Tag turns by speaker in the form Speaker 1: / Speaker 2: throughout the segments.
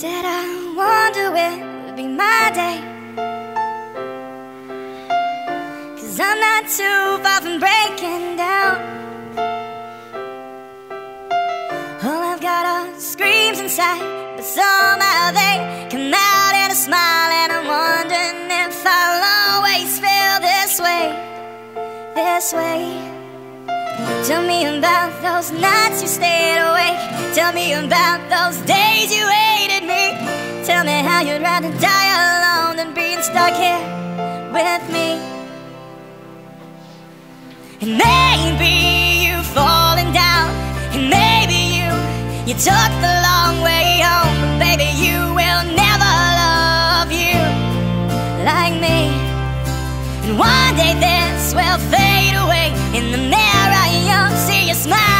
Speaker 1: said I wonder would be my day. Cause I'm not too far from breaking down. All I've got are screams inside, but somehow they come out in a smile. And I'm wondering if I'll always feel this way, this way. Tell me about those nights you stayed awake. Tell me about those days you me. Tell me how you'd rather die alone than being stuck here with me. And maybe you've fallen down, and maybe you you took the long way home. But baby, you will never love you like me. And one day this will fade away. In the mirror, you'll see your smiling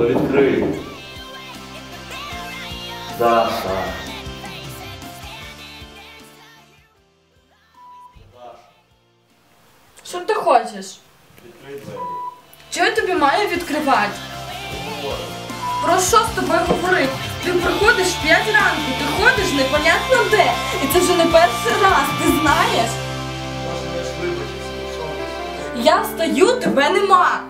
Speaker 2: Ну відкрий. Даша.
Speaker 3: Що ти хочеш?
Speaker 2: Відкрий двері.
Speaker 3: Чого я тобі маю відкривати? Про що з тобою говорити? Ти приходиш в 5 ранку, ти ходиш непонятно де. І це вже не перший раз, ти знаєш?
Speaker 2: Я
Speaker 3: встаю, тебе нема.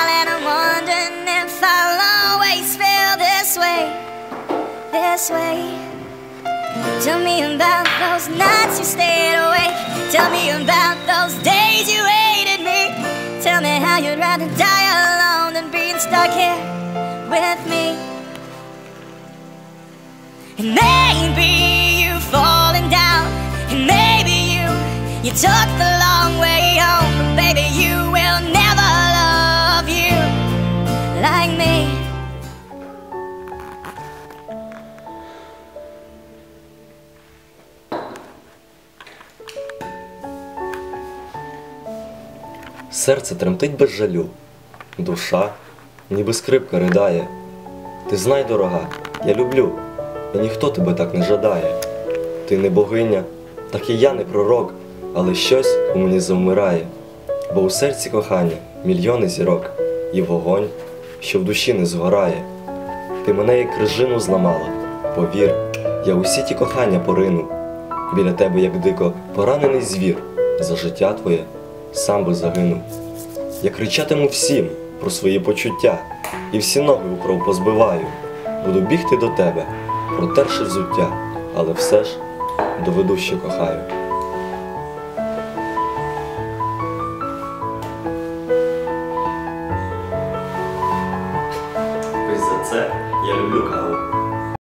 Speaker 1: this way. Tell me about those nights you stayed awake. Tell me about those days you hated me. Tell me how you'd rather die alone than being stuck here with me. And maybe you've fallen down, and maybe you you took the long way home, but baby you
Speaker 4: Серце тремтить без жалю, душа, ніби скрипка ридає. Ти знай, дорога, я люблю, і ніхто тебе так не жадає. Ти не богиня, так і я не пророк, але щось у мені завмирає. Бо у серці кохання мільйони зірок, і вогонь, що в душі не згорає. Ти мене як крижину зламала, повір, я усі ті кохання порину. Біля тебе, як дико поранений звір, за життя твоє сам би загинув. Я кричатиму всім про свої почуття і всі ноги у кров позбиваю. Буду бігти до тебе, протерши взуття, але все ж доведу, що кохаю.
Speaker 1: Ось за
Speaker 4: це я люблю.